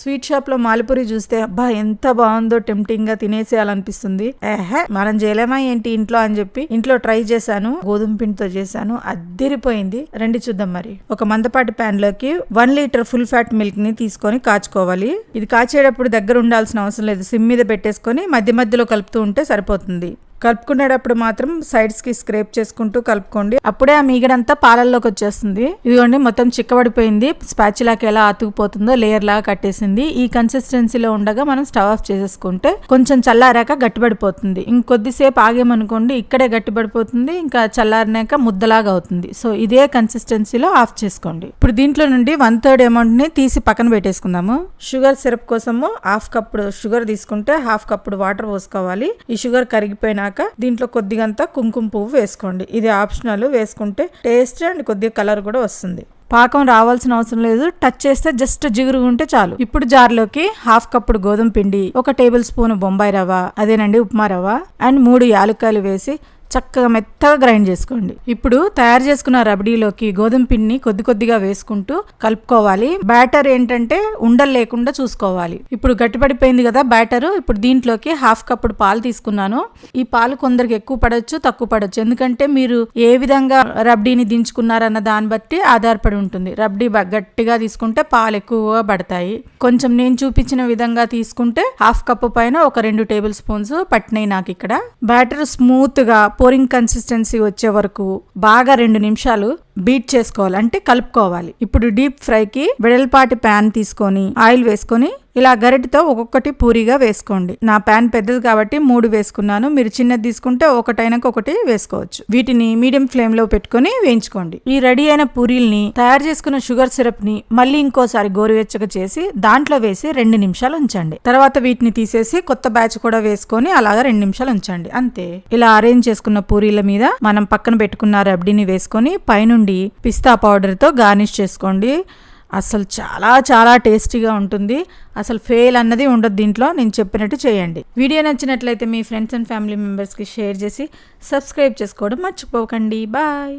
Sweet షాప్లో మాలిపూరి చూస్తే అబ్బా ఎంత బాగుందో టెంప్టింగ్గా తినేసేయాలనిపిస్తుంది. ఏహే మనం చేయలేమా ఏంటి ఇంట్లో అని చెప్పి ఇంట్లో ట్రై చేశాను గోధుమ పిండితో చేశాను అద్దరిపోయింది. రండి చూద్దాం మరి. ఒక మందపాటి ప్యాన్లోకి వన్ లీటర్ ఫుల్ ఫ్యాట్ మిల్క్ని తీసుకొని కాచుకోవాలి. ఇది కాచేటప్పుడు దగ్గర ఉండాల్సిన అవసరం లేదు. సిమ్ మీద పెట్టేసుకొని మధ్య మధ్యలో కలుపుతూ ఉంటే సరిపోతుంది. కలుపుకునేటప్పుడు మాత్రం సైడ్స్కి స్క్రేప్ చేసుకుంటూ కలుపుకోండి. అప్పుడే ఆ మీగడంతా పాలల్లోకి వచ్చేస్తుంది. ఇదిగోండి మొత్తం చిక్కబడిపోయింది. స్పాచులాకి ఎలా అతుకుపోతుందో లేయర్ లాగా కట్టేసింది. ఈ కన్సిస్టెన్సీలో ఉండగా మనం స్టవ్ ఆఫ్ చేసేసుకుంటే కొంచెం చల్లారాక గట్టిపడిపోతుంది. ఇంకొద్దిసేపు ఆగేమనుకోండి ఇక్కడే గట్టిపడిపోతుంది ఇంకా చల్లారినాక ముద్దలాగా అవుతుంది. సో ఇదే కన్సిస్టెన్సీలో ఆఫ్ చేసుకోండి. ఇప్పుడు దీంట్లో నుండి వన్ థర్డ్ అమౌంట్ని తీసి పక్కన పెట్టేసుకుందాము. షుగర్ సిరప్ కోసము హాఫ్ కప్పుడు షుగర్ తీసుకుంటే హాఫ్ కప్పుడు వాటర్ పోసుకోవాలి. ఈ షుగర్ కరిగిపోయినాక దీంట్లో కొద్దిగంత కుంకుమ పువ్వు వేసుకోండి. ఇది ఆప్షనల్. వేసుకుంటే టేస్ట్ అండ్ కొద్దిగా కలర్ కూడా వస్తుంది. పాకం రావాల్సిన అవసరం లేదు. టచ్ చేస్తే జస్ట్ జిగురు ఉంటే చాలు. ఇప్పుడు జార్లోకి హాఫ్ కప్పుడు గోధుమ పిండి ఒక టేబుల్ స్పూన్ బొంబాయి రవ్వ అదేనండి ఉప్మా రవ్వ అండ్ మూడు యాలక్కాయలు వేసి చక్కగా మెత్తగా గ్రైండ్ చేసుకోండి. ఇప్పుడు తయారు చేసుకున్న రబడీలోకి గోధుమ పిండిని కొద్ది కొద్దిగా వేసుకుంటూ కలుపుకోవాలి. బ్యాటర్ ఏంటంటే ఉండలు లేకుండా చూసుకోవాలి. ఇప్పుడు గట్టిపడిపోయింది కదా బ్యాటర్. ఇప్పుడు దీంట్లోకి హాఫ్ కప్పుడు పాలు తీసుకున్నాను. ఈ పాలు కొందరికి ఎక్కువ పడవచ్చు తక్కువ పడవచ్చు ఎందుకంటే మీరు ఏ విధంగా రబ్డీని దించుకున్నారన్న దాన్ని బట్టి ఆధారపడి ఉంటుంది. రబ్డీ గట్టిగా తీసుకుంటే పాలు ఎక్కువగా పడతాయి. కొంచెం నేను చూపించిన విధంగా తీసుకుంటే హాఫ్ కప్ పైన ఒక రెండు టేబుల్ స్పూన్స్ పట్టినాయి నాకు ఇక్కడ. బ్యాటర్ స్మూత్గా పోరింగ్ కన్సిస్టెన్సీ వచ్చే వరకు బాగా రెండు నిమిషాలు బీట్ చేసుకోవాలి. అంటే కలుపుకోవాలి. ఇప్పుడు డీప్ ఫ్రైకి వెడల్పాటి ప్యాన్ తీసుకొని ఆయిల్ వేసుకొని ఇలా గరిటతో ఒక్కొక్కటి పూరిగా వేసుకోండి. నా ప్యాన్ పెద్దది కాబట్టి మూడు వేసుకున్నాను. మీరు చిన్నది తీసుకుంటే ఒకటైనాక ఒకటి వేసుకోవచ్చు. వీటిని మీడియం ఫ్లేమ్లో పెట్టుకొని వేయించుకోండి. ఈ రెడీ అయిన పూరీల్ని తయారు చేసుకున్న షుగర్ సిరప్ని మళ్ళీ ఇంకోసారి గోరువెచ్చగా చేసి దాంట్లో వేసి రెండు నిమిషాలు ఉంచండి. తర్వాత వీటిని తీసేసి కొత్త బ్యాచ్ కూడా వేసుకొని అలాగా రెండు నిమిషాలు ఉంచండి. అంతే. ఇలా అరేంజ్ చేసుకున్న పూరీల మీద మనం పక్కన పెట్టుకున్న రబ్డీని వేసుకొని పైనుండి పిస్తా పౌడర్తో గార్నిష్ చేసుకోండి. అసలు చాలా చాలా టేస్టీగా ఉంటుంది. అసలు ఫెయిల్ అన్నది ఉండదు దీంట్లో. నేను చెప్పినట్టు చేయండి. వీడియో నచ్చినట్లయితే మీ ఫ్రెండ్స్ అండ్ ఫ్యామిలీ మెంబర్స్కి షేర్ చేసి సబ్స్క్రైబ్ చేసుకోవడం మర్చిపోకండి. బాయ్